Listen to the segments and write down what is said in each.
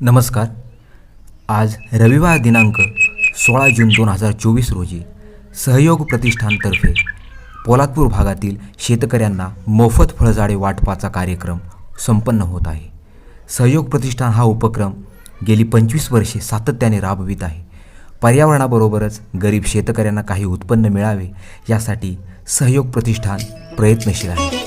नमस्कार. आज रविवार दिनांक सोळा जून दोन हजार चोवीस रोजी सहयोग प्रतिष्ठानतर्फे पोलादपूर भागातील शेतकऱ्यांना मोफत फळझाडे वाटपाचा कार्यक्रम संपन्न होत आहे. सहयोग प्रतिष्ठान हा उपक्रम गेली पंचवीस वर्षे सातत्याने राबवित आहे. पर्यावरणाबरोबरच गरीब शेतकऱ्यांना काही उत्पन्न मिळावे यासाठी सहयोग प्रतिष्ठान प्रयत्नशील आहे.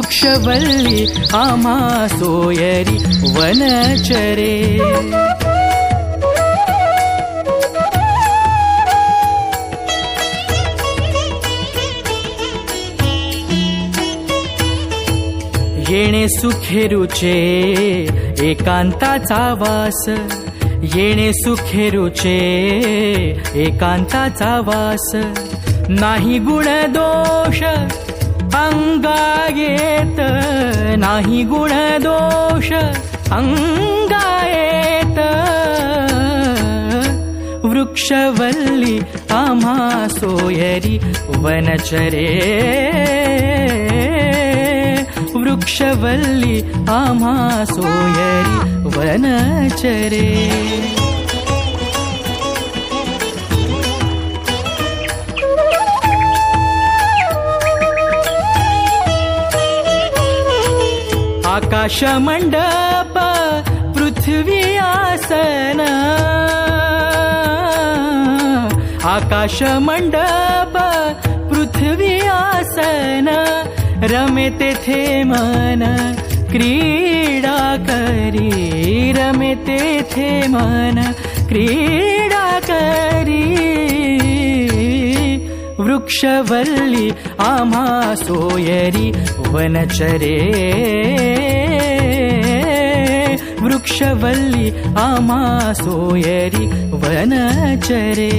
वृक्षवल्ली आम्हा सोयरी वनचरे. येणे सुखेरुचे एकांताचा वास. येणे सुखेरुचे एकांताचा वास. नाही गुण दोष अंगा येत नाही गुण दोष अंगा येत वृक्षवल्ली आम्हा सोयरी वनचरे वृक्षवल्ली आम्हा सोयरी वनचरे आकाशमण्डप पृथ्वी आसन. आकाशमण्डप पृथ्वी आसन. रमे तेथे मन क्रीडा करी. रमे तेथे मन क्रीडा वृक्षवल्ली आम्हा सोयरी वनचरे वृक्षवल्ली आम्हा सोयरी वनचरे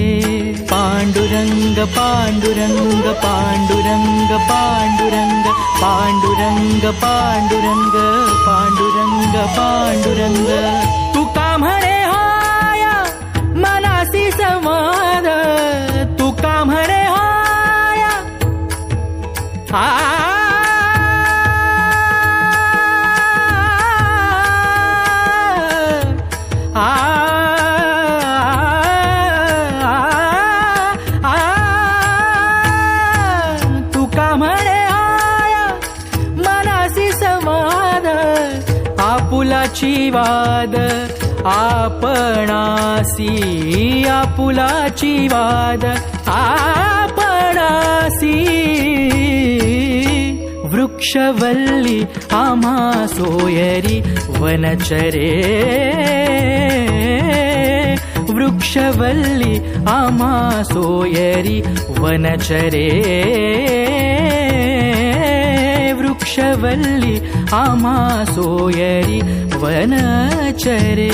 पांडुरंग पांडुरंग पांडुरंग पांडुरंग पांडुरंग पांडुरंग पांडुरंग पांडुरंग तुका म्हणे वाद आपणासी आपुलाची वाद आपणासी वृक्षवल्ली आम्हा सोयरी वनचरे वृक्षवल्ली आम्हा सोयरी वनचरे. वृक्षवल्ली आम्हा सोयरी वनचरे